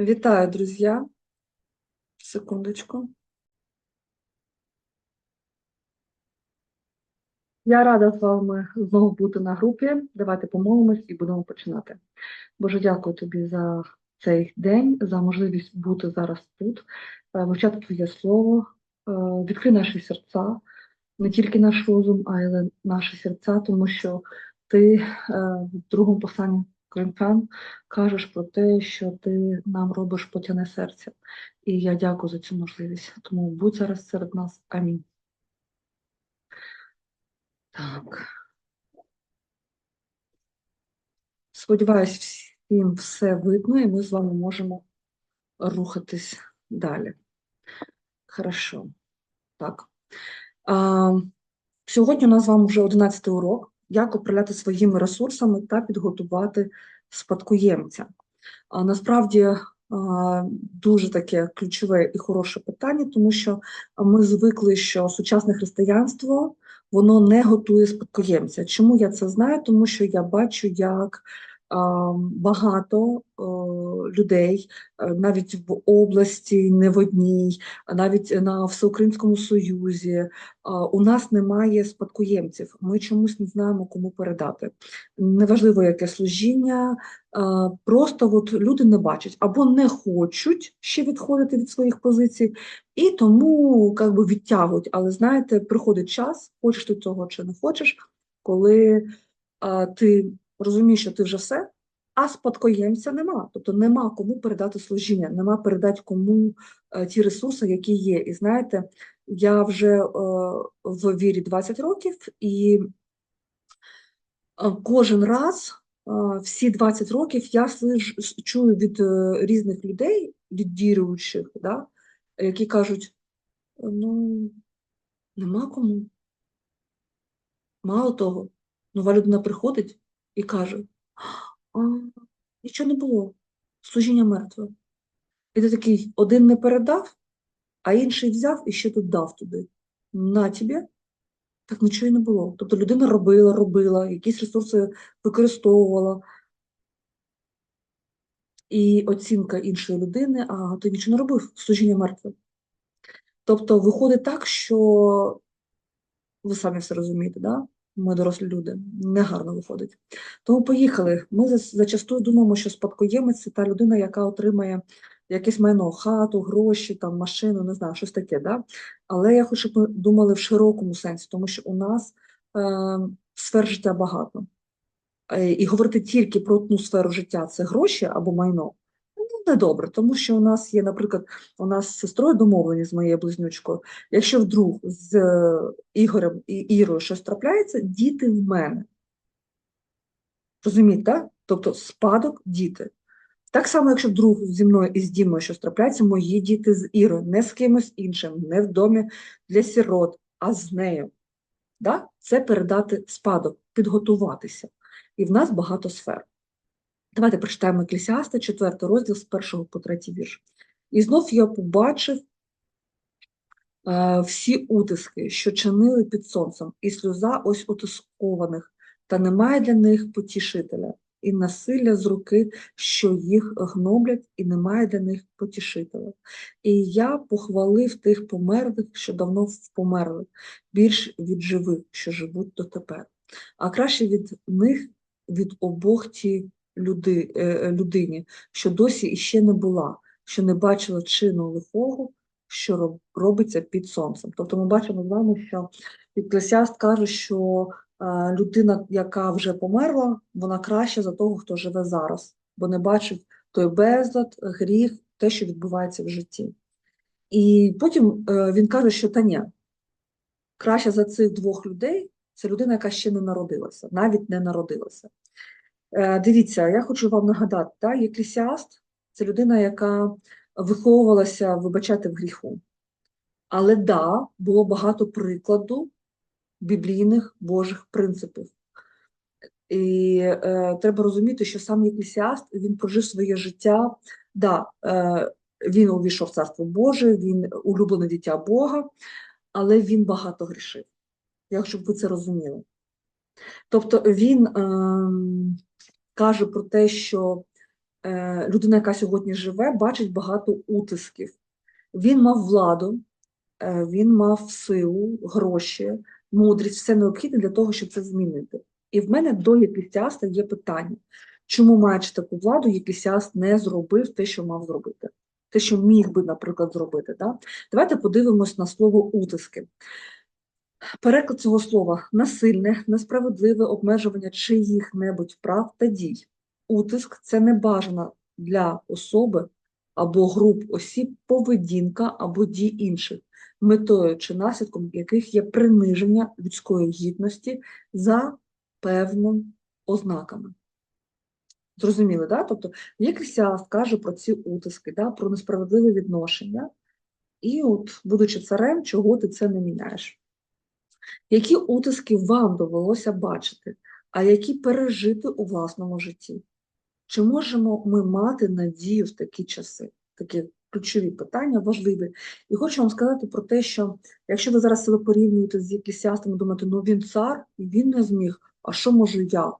Вітаю, друзі. Секундочку. Я рада з вами знову бути на групі. Давайте помолимось і будемо починати. Боже, дякую тобі за цей день, за можливість бути зараз тут, е, вивчати Твоє слово. Е, Відкрий наші серця, не тільки наш розум, а й наші серця, тому що ти е, в другому посланні Коринфян кажеш про те, що ти нам робиш потяне серця. І я дякую за цю можливість. Тому будь зараз серед нас. Амінь. Так. Сподіваюсь, всім все видно, і ми з вами можемо рухатись далі. Хорошо. Так. А, сьогодні у нас з вами вже 11 урок. Як управляти своїми ресурсами та підготувати спадкоємця. А, насправді дуже таке ключове і хороше питання, тому що ми звикли, що сучасне християнство воно не готує спадкоємця. Чому я це знаю? Тому що я бачу, як багато людей, навіть в області, не в одній, навіть на Всеукраїнському Союзі, у нас немає спадкоємців. Ми чомусь не знаємо, кому передати. Неважливо, яке служіння, просто от люди не бачать або не хочуть ще відходити від своїх позицій, і тому как би, відтягують. Але знаєте, приходить час, хочеш ти цього чи не хочеш, коли ти розумієш, що ти вже все, а спадкоємця нема. Тобто нема кому передати служіння, нема передати кому а, ті ресурси, які є. І знаєте, я вже а, в вірі 20 років, і кожен раз. Всі 20 років я чую від е, різних людей, від віруючих, да, які кажуть: ну, нема кому. Мало того, нова людина приходить і каже: а, нічого не було, служіння мертве. І ти такий один не передав, а інший взяв і ще тут дав туди. На тобі, так нічого і не було. Тобто людина робила, робила, якісь ресурси використовувала. І оцінка іншої людини, а ти нічого не робив, служіння мертве. Тобто виходить так, що ви самі все розумієте, да? Ми дорослі люди, негарно виходить. Тому поїхали. Ми зачастую думаємо, що спадкоємець це та людина, яка отримає якесь майно, хату, гроші, там, машину, не знаю, щось таке. Да? Але я хочу, щоб ми думали в широкому сенсі, тому що у нас е, сфер життя багато. Е, І говорити тільки про одну сферу життя це гроші або майно. Недобре, тому що у нас є, наприклад, у нас з сестрою домовлені з моєю близнючкою. Якщо вдруг з е, Ігорем і Ірою щось трапляється, діти в мене. Розумієте, так? Тобто спадок діти. Так само, якщо вдруг зі мною і з Дімою щось трапляється, мої діти з Ірою, не з кимось іншим, не в домі для сірот, а з нею. Да? Це передати спадок, підготуватися. І в нас багато сфер. Давайте прочитаємо Еклесіаста, 4 розділ з 1 по 3 вірш. І знов я побачив е, всі утиски, що чинили під сонцем, і сльоза ось утискованих, та немає для них потішителя, і насилля з руки, що їх гноблять, і немає для них потішителя. І я похвалив тих померлих, що давно померли, більш від живих, що живуть дотепер. А краще від них, від обох ті люди, е, людині, що досі іще не була, що не бачила чину лихого, що робиться під сонцем. Тобто ми бачимо з вами, що Еклесіаст каже, що е, людина, яка вже померла, вона краща за того, хто живе зараз, бо не бачить той безлад, гріх, те, що відбувається в житті. І потім е, він каже, що та ні, краще за цих двох людей це людина, яка ще не народилася, навіть не народилася. Е, Дивіться, я хочу вам нагадати, та, Єклесіаст – це людина, яка виховувалася вибачати в гріху. Але да, було багато прикладу біблійних Божих принципів. І е, треба розуміти, що сам Єклесіаст, він прожив своє життя, да, е, він увійшов в Царство Боже, він улюблене дитя Бога, але він багато грішив. Я хочу, щоб ви це розуміли. Тобто він ем, каже про те, що е, людина, яка сьогодні живе, бачить багато утисків. Він мав владу, е, він мав силу, гроші, мудрість, все необхідне для того, щоб це змінити. І в мене до єклісіаста є питання, чому, маючи таку владу, єклісіаст не зробив те, що мав зробити, те, що міг би, наприклад, зробити. Да? Давайте подивимось на слово утиски. Переклад цього слова насильне, несправедливе обмежування чиїх-небудь прав та дій. Утиск це небажана для особи або груп осіб поведінка або дій інших, метою чи наслідком яких є приниження людської гідності за певними ознаками. Зрозуміли, да? Тобто Єклісіаст каже про ці утиски, да? про несправедливе відношення, і от, будучи царем, чого ти це не міняєш. Які утиски вам довелося бачити, а які пережити у власному житті? Чи можемо ми мати надію в такі часи? Такі ключові питання важливі. І хочу вам сказати про те, що якщо ви зараз себе порівнюєте з єклісіастом, думаєте, ну він цар, і він не зміг, а що можу я?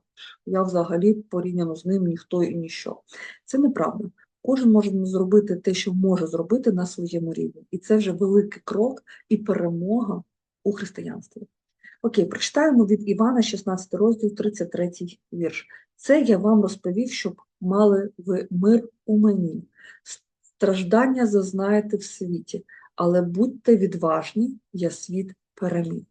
Я взагалі порівняно з ним ніхто і ніщо. Це неправда. Кожен може зробити те, що може зробити на своєму рівні. І це вже великий крок і перемога у християнстві. Окей, прочитаємо від Івана, 16 розділ, 33 вірш. Це я вам розповів, щоб мали ви мир у мені. Страждання зазнаєте в світі, але будьте відважні, я світ переміг.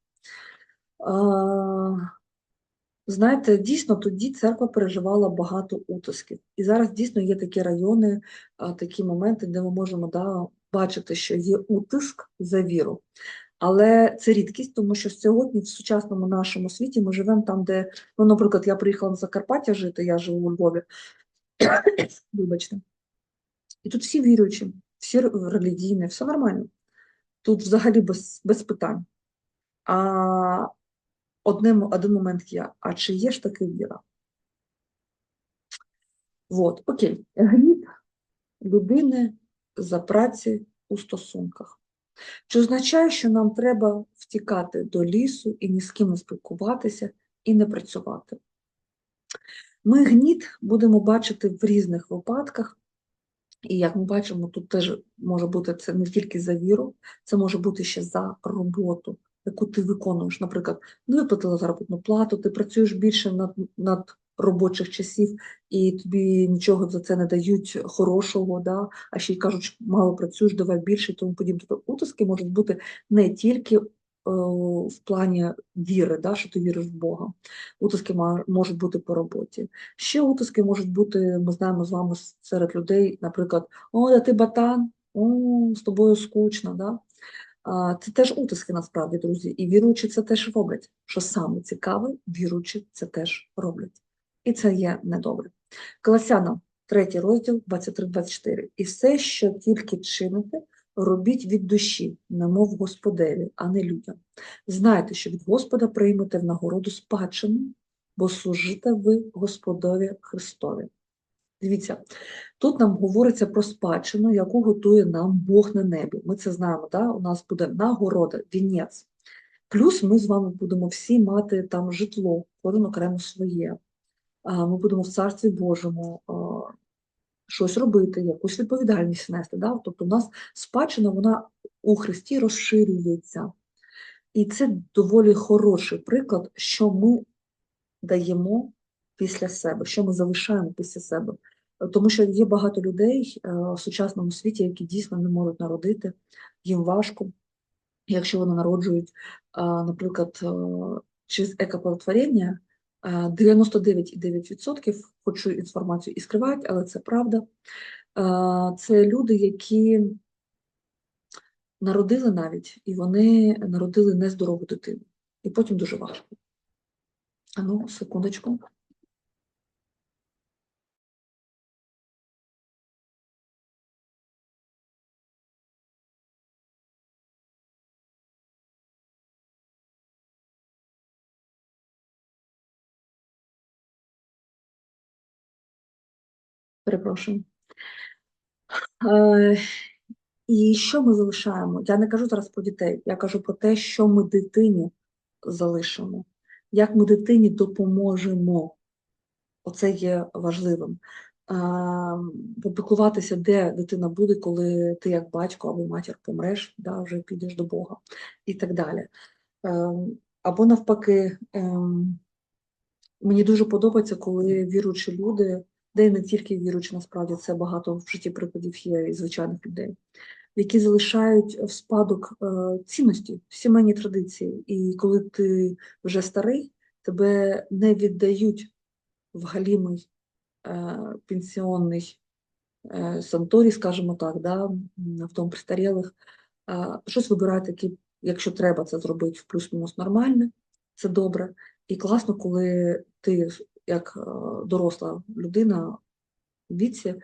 Знаєте, дійсно тоді церква переживала багато утисків. І зараз дійсно є такі райони, такі моменти, де ми можемо да, бачити, що є утиск за віру. Але це рідкість, тому що сьогодні в сучасному нашому світі ми живемо там, де, ну, наприклад, я приїхала на Закарпаття жити, я живу у Львові. Вибачте. І тут всі віруючі, всі релігійні, все нормально. Тут взагалі без, без питань. А одним, один момент є: а чи є ж таки віра? От, окей, гнів людини за праці у стосунках. Чи означає, що нам треба втікати до лісу і ні з ким не спілкуватися і не працювати? Ми гніт будемо бачити в різних випадках, і як ми бачимо, тут теж може бути це не тільки за віру, це може бути ще за роботу, яку ти виконуєш. Наприклад, не виплатила заробітну плату, ти працюєш більше над, над робочих часів, і тобі нічого за це не дають хорошого, да? а ще й кажуть, мало працюєш, давай більше тому подібне. Тобто утиски можуть бути не тільки в плані віри, да, що ти віриш в Бога. Утиски можуть бути по роботі. Ще утиски можуть бути, ми знаємо з вами серед людей, наприклад, о, да ти батан, о, з тобою скучно. Да? Це теж утиски насправді, друзі, і віруючі це теж роблять. Що саме цікаве, віруючі це теж роблять. І це є недобре. Колосянам, третій розділ, 23-24. І все, що тільки чините, робіть від душі, немов Господеві, а не людям. Знайте, що від Господа приймете в нагороду спадщину, бо служите ви Господові Христові. Дивіться, тут нам говориться про спадщину, яку готує нам Бог на небі. Ми це знаємо, да? у нас буде нагорода, вінець. Плюс ми з вами будемо всі мати там житло, кожен окремо своє. Ми будемо в Царстві Божому щось робити, якусь відповідальність нести. Да? Тобто у нас спадщина вона у Христі розширюється. І це доволі хороший приклад, що ми даємо після себе, що ми залишаємо після себе. Тому що є багато людей е, в сучасному світі, які дійсно не можуть народити, їм важко, якщо вони народжують, наприклад, е, через екоплодотворення, 99,9% хочу інформацію і скривають, але це правда. Це люди, які народили навіть, і вони народили нездорову дитину. І потім дуже важко. Ану, секундочку. Перепрошую. Е, і що ми залишаємо? Я не кажу зараз про дітей, я кажу про те, що ми дитині залишимо, як ми дитині допоможемо. Оце є важливим. а, попіклуватися, де дитина буде, коли ти як батько або матір помреш, да, вже підеш до Бога і так далі. Ем, Або навпаки, ем, мені дуже подобається, коли віруючі люди, де не тільки віруючі, насправді це багато в житті прикладів є і звичайних людей, які залишають в спадок е, цінності, сімейні традиції. І коли ти вже старий, тебе не віддають в галімий е, пенсіонний е, санаторій, скажімо так, да, в тому престарілих. Е, щось вибирають таке, якщо треба це зробити в плюс-мінус нормальне, це добре. І класно, коли ти, як е, доросла людина в віці,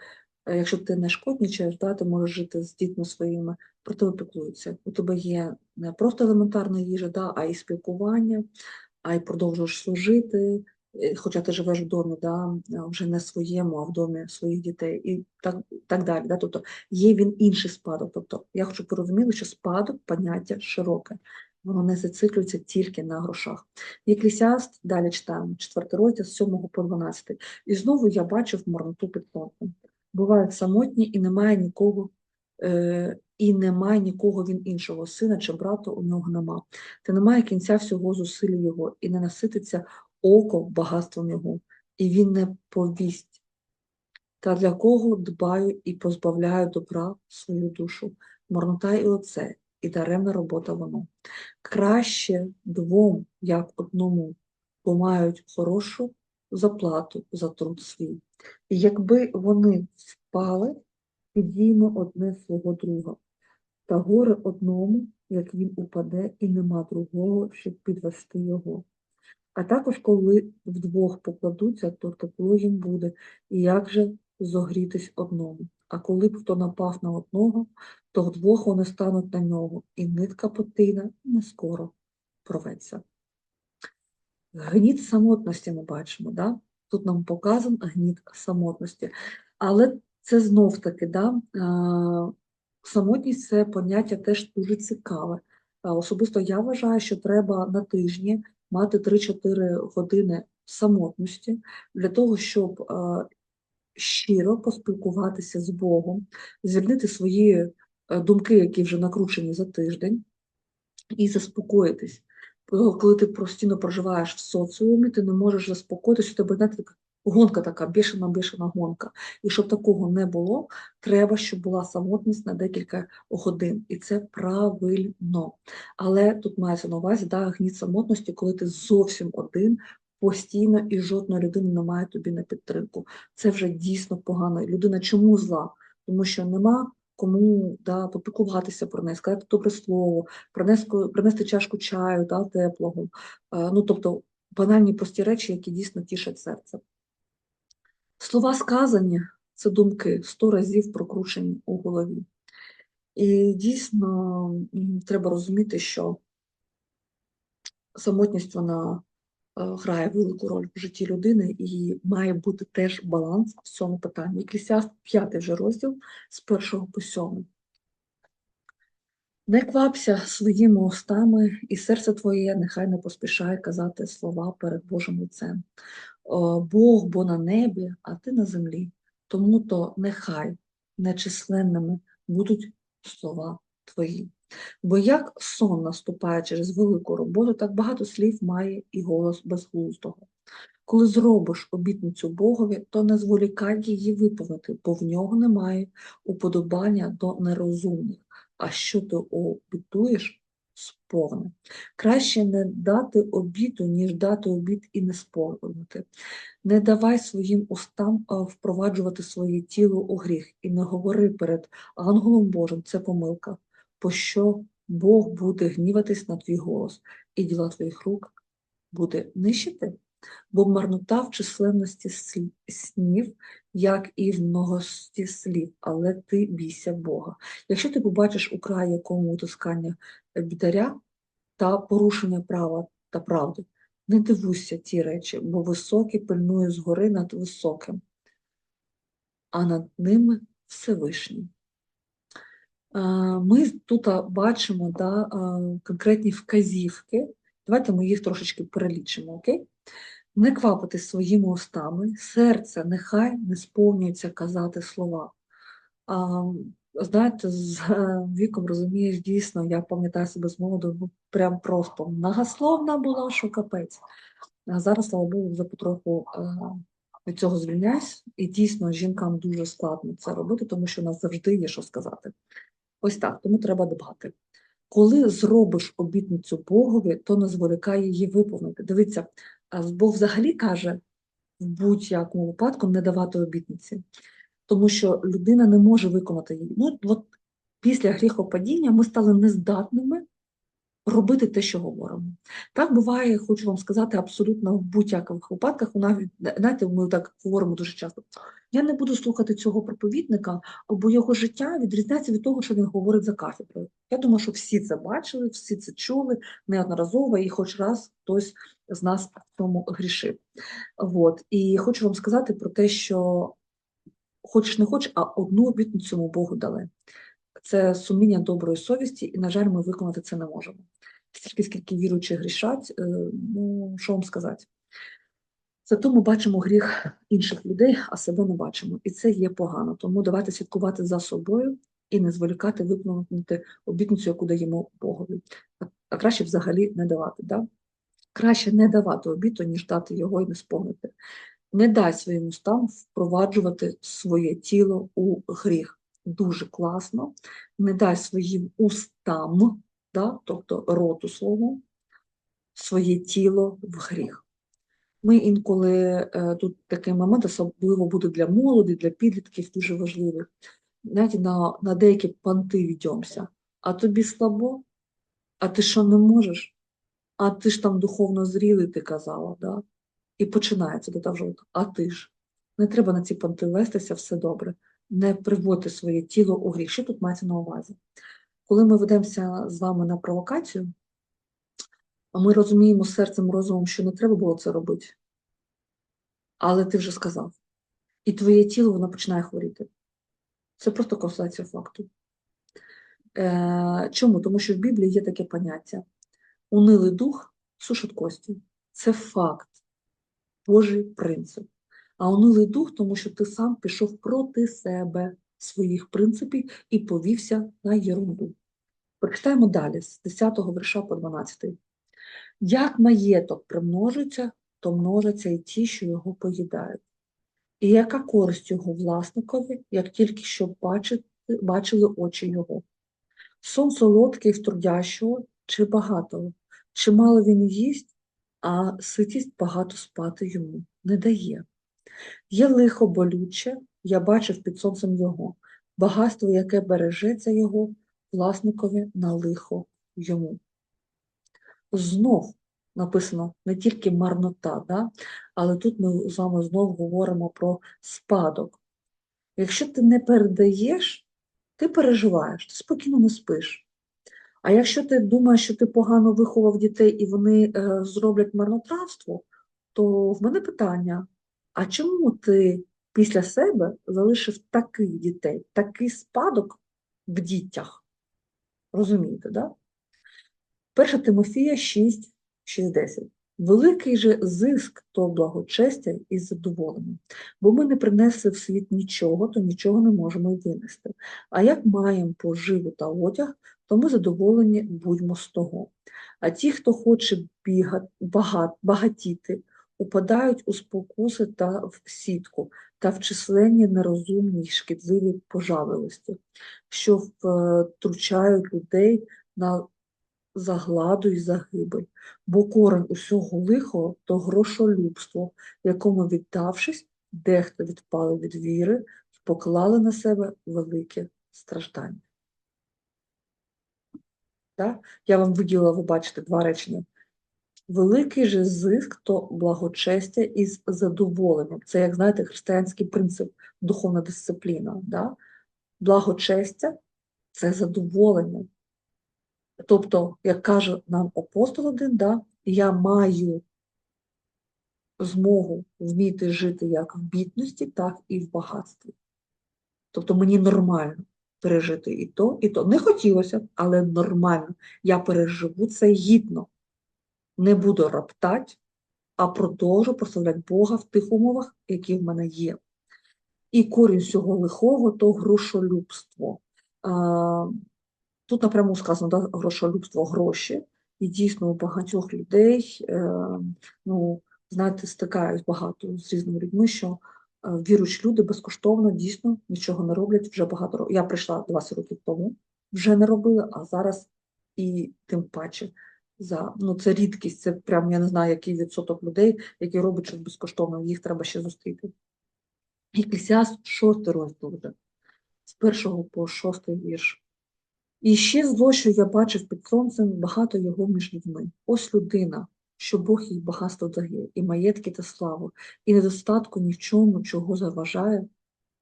е, якщо ти не шкоднічаєш, да, ти можеш жити з дітьми своїми, про тебе піклуються. У тебе є не просто елементарна їжа, да, а і спілкування, а й продовжуєш служити, е, хоча ти живеш в домі, да, вже не своєму, а в домі своїх дітей, і так, так далі. Да? Тобто є він інший спадок. Тобто я хочу порозуміти, що спадок поняття широке. Воно не зациклюється тільки на грошах. Єклісіаст, далі читаємо, 4 розділ з 7 по 12. І знову я бачив марноту під. Бувають самотні і немає нікого, е, і немає нікого він іншого, сина чи брата у нього нема. Та немає кінця всього зусилля його, і не насититься око багатством його, і він не повість. Та для кого дбаю і позбавляю добра свою душу, марнота і оце, і даремна робота воно. Краще двом, як одному, бо мають хорошу заплату за труд свій. І якби вони впали, підійме одне свого друга. Та горе одному, як він упаде, і нема другого, щоб підвести його. А також, коли вдвох покладуться, то тепло їм буде, і як же зогрітись одному. А коли б хто напав на одного, то вдвох вони стануть на нього, і нитка потина не скоро порветься. Гніт самотності ми бачимо, да? тут нам показан гніт самотності. Але це знов таки, да? самотність це поняття теж дуже цікаве. Особисто я вважаю, що треба на тижні мати 3-4 години самотності для того, щоб а, щиро поспілкуватися з Богом, звільнити свої е, думки, які вже накручені за тиждень, і заспокоїтись. Коли ти постійно проживаєш в соціумі, ти не можеш заспокоїтися, у тебе знаєте, така гонка така, бішена, бішена гонка. І щоб такого не було, треба, щоб була самотність на декілька годин. І це правильно. Але тут мається на увазі да, гніт самотності, коли ти зовсім один, постійно і жодної людини немає тобі на підтримку. Це вже дійсно погано. Людина чому зла? Тому що нема кому да, попікуватися про неї, сказати добре слово, принести, принести чашку чаю да, теплого. Е, Ну, тобто банальні прості речі, які дійсно тішать серце. Слова сказані це думки, сто разів прокручені у голові. І дійсно треба розуміти, що самотність вона грає велику роль в житті людини і має бути теж баланс в цьому питанні. Еклесіаст, п'ятий вже розділ з першого по сьомий. Не квапся своїми устами, і серце твоє нехай не поспішає казати слова перед Божим лицем. Бог бо на небі, а ти на землі. Тому то нехай нечисленними будуть слова твої. Бо як сон наступає через велику роботу, так багато слів має і голос безглуздого. Коли зробиш обітницю Богові, то не зволікай її виповнити, бо в нього немає уподобання до нерозумних. А що ти обітуєш, сповне. Краще не дати обіту, ніж дати обіт і не сповнити. Не давай своїм устам впроваджувати своє тіло у гріх і не говори перед ангелом Божим, це помилка, пощо Бог буде гніватись на твій голос, і діла твоїх рук буде нищити, бо марнота в численності снів, як і в многості слів, але ти бійся Бога. Якщо ти побачиш у краї якому утискання бідаря та порушення права та правди, не дивуйся ті речі, бо високий пильнує згори над високим, а над ними Всевишній. Ми тут бачимо да, конкретні вказівки. Давайте ми їх трошечки перелічимо, окей? не квапитись своїми устами, серце нехай не сповнюється казати слова. А, знаєте, з е, віком розумієш, дійсно, я пам'ятаю себе з молоду, прям просто многословна була, що капець. А зараз, слава Богу, вже потроху е, від цього звільняюсь, і дійсно жінкам дуже складно це робити, тому що у нас завжди є що сказати. Ось так, тому треба дбати. Коли зробиш обітницю Богові, то не зволікай її виповнити. Дивіться, Бог взагалі каже в будь-якому випадку не давати обітниці, тому що людина не може виконати її. Ну, от після гріхопадіння ми стали нездатними робити те, що говоримо. Так буває, хочу вам сказати, абсолютно в будь-яких випадках. Навіть, знаєте, ми так говоримо дуже часто. Я не буду слухати цього проповідника, бо його життя відрізняється від того, що він говорить за кафедрою. Я думаю, що всі це бачили, всі це чули неодноразово, і хоч раз хтось з нас в цьому грішив. От. І хочу вам сказати про те, що хочеш не хочеш, а одну обітницю ми Богу дали. Це сумління доброї совісті, і, на жаль, ми виконати це не можемо. Стільки, скільки віруючих грішать, е, ну, що вам сказати? Зато ми бачимо гріх інших людей, а себе не бачимо. І це є погано. Тому давайте слідкувати за собою і не зволікати виконати обітницю, яку даємо Богові. А краще взагалі не давати. Да? Краще не давати обіту, ніж дати його і не сповнити. Не дай своїм устам впроваджувати своє тіло у гріх. Дуже класно. Не дай своїм устам, да, тобто роту свого, своє тіло в гріх. Ми інколи е, тут такий момент, особливо буде для молоді, для підлітків, дуже важливий. Знаєте, на, на деякі панти відьомся. А тобі слабо? А ти що не можеш? А ти ж там духовно зрілий, ти казала, да? І починається до того, а ти ж. Не треба на ці панти вестися, все добре. Не приводьте своє тіло у гріх. Що тут мається на увазі? Коли ми ведемося з вами на провокацію, ми розуміємо серцем, розумом, що не треба було це робити. Але ти вже сказав. І твоє тіло воно починає хворіти. Це просто констатація факту. Е, Чому? Тому що в Біблії є таке поняття: унилий дух сушить кості. Це факт, Божий принцип. А унилий дух, тому що ти сам пішов проти себе, своїх принципів і повівся на єрунду. Прочитаємо далі, з 10 верша по 12. Як маєток примножується, то множаться і ті, що його поїдають. І яка користь його власникові, як тільки що бачити, бачили очі його? Сон солодкий в трудящого чи багатого, чи мало він їсть, а ситість багато спати йому не дає. Є лихо болюче, я бачив під сонцем його, багатство, яке бережеться його, власникові на лихо йому. Знов написано не тільки марнота, да? але тут ми з вами знову говоримо про спадок. Якщо ти не передаєш, ти переживаєш, ти спокійно не спиш. А якщо ти думаєш, що ти погано виховав дітей і вони е, зроблять марнотравство, то в мене питання: а чому ти після себе залишив таких дітей, такий спадок в дітях? Розумієте, да? 1 Тимофія 6, 6.10. Великий же зиск то благочестя і задоволення, бо ми не принесли в світ нічого, то нічого не можемо й винести. А як маємо поживу та одяг, то ми задоволені будьмо з того. А ті, хто хоче бігати, багат, багатіти, упадають у спокуси та в сітку, та в численні нерозумні й шкідливі пожавилості, що втручають людей на загладу й загибель, бо корень усього лихого то грошолюбство, якому, віддавшись, дехто відпали від віри і поклали на себе велике страждання. Так? Я вам виділила, ви бачите, два речення. Великий же зиск то благочестя із задоволенням. Це, як знаєте, християнський принцип, духовна дисципліна. Да? Благочестя це задоволення. Тобто, як каже нам апостол один, да, я маю змогу вміти жити як в бідності, так і в багатстві. Тобто мені нормально пережити і то, і то. Не хотілося, але нормально. Я переживу це гідно. Не буду роптати, а продовжу прославляти Бога в тих умовах, які в мене є. І корінь всього лихого то грошолюбство. Тут напряму сказано да, грошолюбство гроші, і дійсно у багатьох людей, е, ну, знаєте, стикаюсь багато з різними людьми, що е, віруючі люди безкоштовно дійсно нічого не роблять вже багато років. Я прийшла 20 років тому, вже не робили, а зараз і тим паче. За, ну, це рідкість, це прям я не знаю, який відсоток людей, які роблять щось безкоштовно, їх треба ще зустріти. Еклесіаст, шостий розділ вже, з першого по шостий вірш. І ще зло, що я бачив під сонцем, багато його між людьми. Ось людина, що Бог їй багатство дає, і маєтки та славу, і недостатку ні в чому, чого заважає,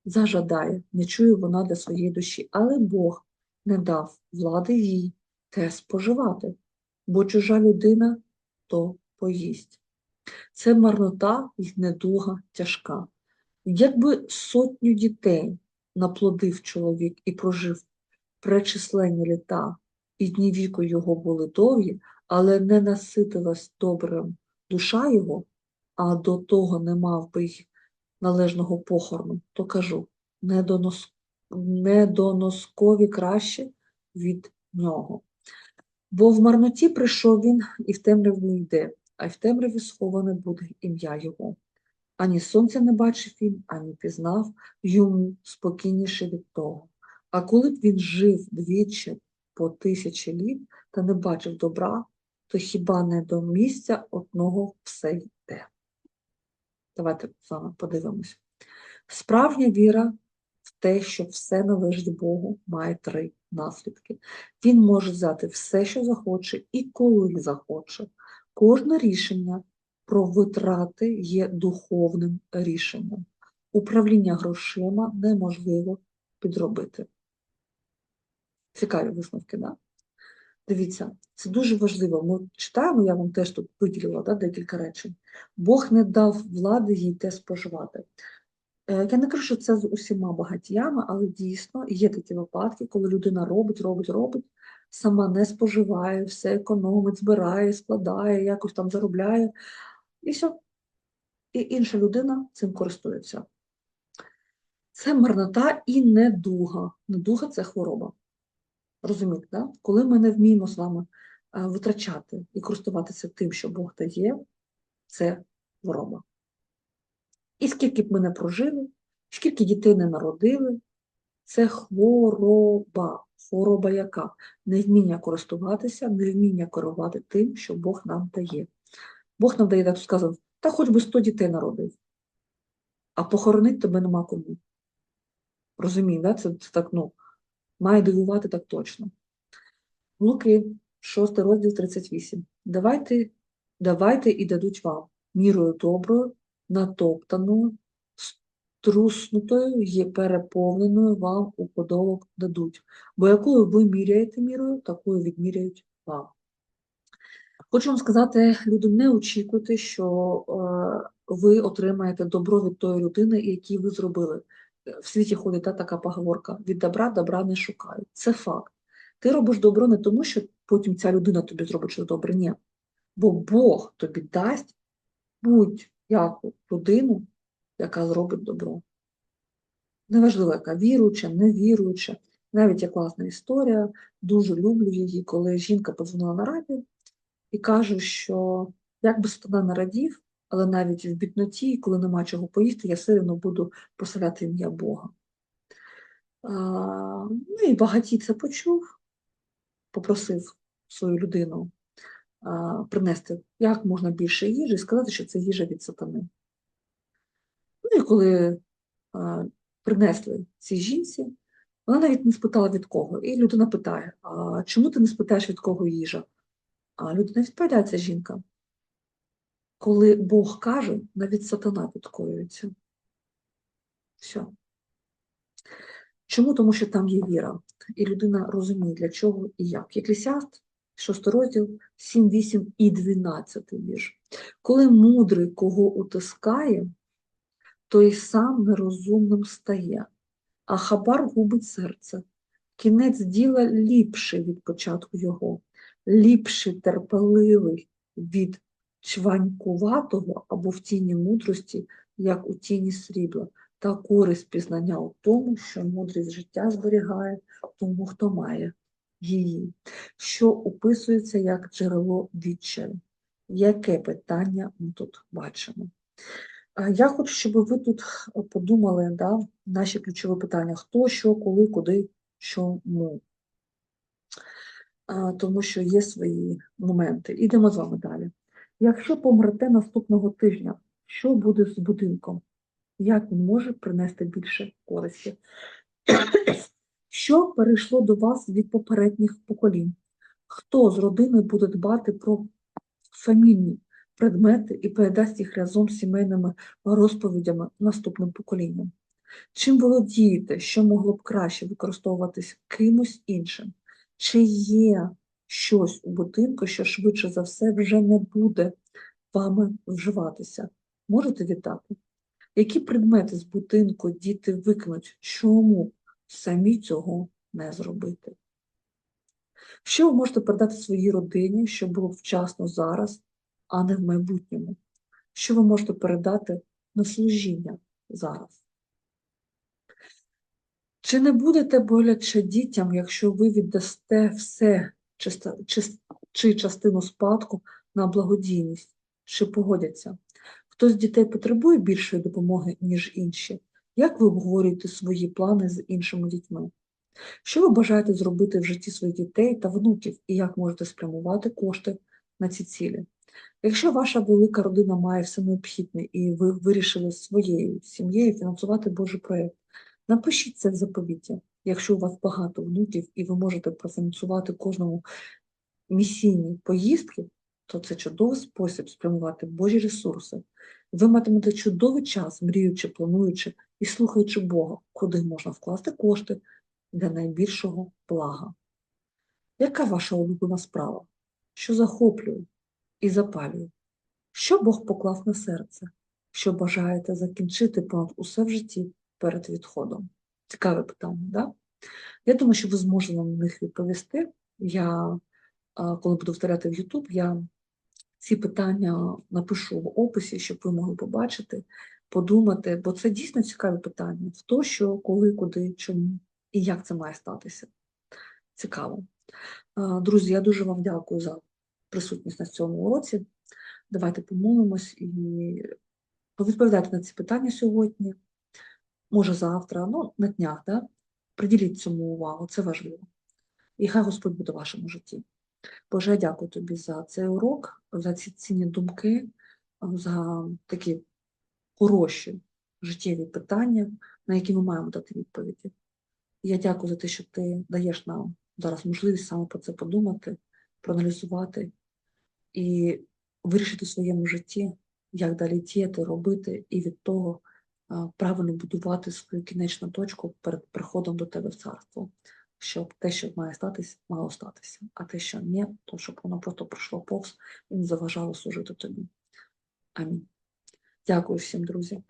зажадає, не чує вона для своєї душі. Але Бог не дав влади їй те споживати, бо чужа людина то поїсть. Це марнота і недуга тяжка. Якби сотню дітей наплодив чоловік і прожив пречисленні літа, і дні віку його були довгі, але не наситилась добрим душа його, а до того не мав би й належного похорону, то кажу, недонос... недоноскові краще від нього. Бо в марноті прийшов він і в темряву йде, а й в темряві сховане буде ім'я його. Ані сонця не бачив він, ані пізнав йому спокійніше від того. А коли б він жив двічі по тисячі літ та не бачив добра, то хіба не до місця одного все йде? Давайте з вами подивимось. Справжня віра в те, що все належить Богу, має три наслідки. Він може взяти все, що захоче, і коли захоче. Кожне рішення про витрати є духовним рішенням. Управління грошима неможливо підробити. Цікаві висновки, да? Дивіться, це дуже важливо. Ми читаємо, я вам теж тут виділила да, декілька речень. Бог не дав влади їй те споживати. Е, Я не кажу, що це з усіма багатіями, але дійсно є такі випадки, коли людина робить, робить, робить, сама не споживає, все економить, збирає, складає, якось там заробляє, і все. І інша людина цим користується. Це марнота і недуга. Недуга це хвороба. Розумієте, да? коли ми не вміємо з вами е, витрачати і користуватися тим, що Бог дає, це хвороба. І скільки б ми не прожили, скільки дітей не народили, це хвороба. Хвороба яка? Невміння користуватися, невміння керувати тим, що Бог нам дає. Бог нам дає, так сказав, та хоч би 100 дітей народив, а похоронити тебе нема кому. Розумієте, да? це, це так, ну, має дивувати так точно. Луки, 6 розділ 38. Давайте, давайте і дадуть вам мірою доброю, натоптаною, струснутою і переповненою вам у подолок дадуть. Бо якою ви міряєте мірою, такою відміряють вам. Хочу вам сказати, люди, не очікуйте, що е, ви отримаєте добро від тої людини, якій ви зробили. В світі ходить та, така поговорка: від добра добра не шукають. Це факт. Ти робиш добро не тому, що потім ця людина тобі зробить щось добре, ні. Бо Бог тобі дасть будь-яку людину, яка зробить добро. Неважливо, яка віруюча, невіруюча. Навіть є класна історія, дуже люблю її, коли жінка подзвонила на радіо і каже, що як би сатана не радів, але навіть в бідноті, коли нема чого поїсти, я все одно буду прославляти ім'я Бога. А, ну і багатій це почув, попросив свою людину а, принести як можна більше їжі і сказати, що це їжа від сатани. Ну і коли а, принесли цій жінці, вона навіть не спитала від кого. І людина питає: а чому ти не спитаєш від кого їжа? А людина відповідає, ця жінка. Коли Бог каже, навіть сатана підкорюється. Все. Чому? Тому що там є віра, і людина розуміє, для чого і як. Еклесіаст, 6 розділ, 7, 8 і 12 вірш. Коли мудрий кого утискає, той сам нерозумним стає, а хабар губить серце. Кінець діла ліпший від початку його, ліпший терпеливий від чванькуватого або в тіні мудрості, як у тіні срібла, та користь пізнання у тому, що мудрість життя зберігає тому, хто має її, що описується як джерело відчаю. Яке питання ми тут бачимо? Я хочу, щоб ви тут подумали да, наші ключові питання: хто, що, коли, куди, чому. Тому що є свої моменти. Ідемо з вами далі. Якщо помрете наступного тижня, що буде з будинком? Як він може принести більше користі? Що перейшло до вас від попередніх поколінь? Хто з родини буде дбати про фамільні предмети і передасть їх разом з сімейними розповідями наступним поколінням? Чим володієте, що могло б краще використовуватись кимось іншим? Чи є щось у будинку, що швидше за все вже не буде вами вживатися? Можете віддати? Які предмети з будинку діти викинуть? Чому самі цього не зробити? Що ви можете передати своїй родині, щоб було вчасно зараз, а не в майбутньому? Що ви можете передати на служіння зараз? Чи не будете боляче дітям, якщо ви віддасте все чи, частину спадку на благодійність? Чи погодяться? Хтось з дітей потребує більшої допомоги, ніж інші? Як ви обговорюєте свої плани з іншими дітьми? Що ви бажаєте зробити в житті своїх дітей та внуків, і як можете спрямувати кошти на ці цілі? Якщо ваша велика родина має все необхідне і ви вирішили своєю сім'єю фінансувати Божий проєкт, напишіть це в заповіті. Якщо у вас багато внуків і ви можете профінансувати кожному місійні поїздки, то це чудовий спосіб спрямувати Божі ресурси. Ви матимете чудовий час, мріючи, плануючи і слухаючи Бога, куди можна вкласти кошти для найбільшого блага. Яка ваша улюблена справа? Що захоплює і запалює? Що Бог поклав на серце? Що бажаєте закінчити понад усе в житті перед відходом? Цікаве питання, да? Я думаю, що ви зможете на них відповісти. Я, коли буду вставляти в YouTube, я ці питання напишу в описі, щоб ви могли побачити, подумати, бо це дійсно цікаві питання. Хто, що, коли, куди, чому і як це має статися. Цікаво. Друзі, я дуже вам дякую за присутність на цьому уроці. Давайте помолимось і повідповідайте на ці питання сьогодні, може завтра, ну, на днях, да? приділіть цьому увагу, це важливо. І хай Господь буде в вашому житті. Боже, я дякую тобі за цей урок, за ці цінні думки, за такі хороші життєві питання, на які ми маємо дати відповіді. Я дякую за те, що ти даєш нам зараз можливість саме про це подумати, проаналізувати і вирішити в своєму житті, як далі діяти, робити, і від того правильно будувати свою кінечну точку перед приходом до тебе в царство, щоб те, що має статись, мало статися, а те, що ні, то щоб воно просто пройшло повз і не заважало служити тобі. Амінь. Дякую всім, друзі.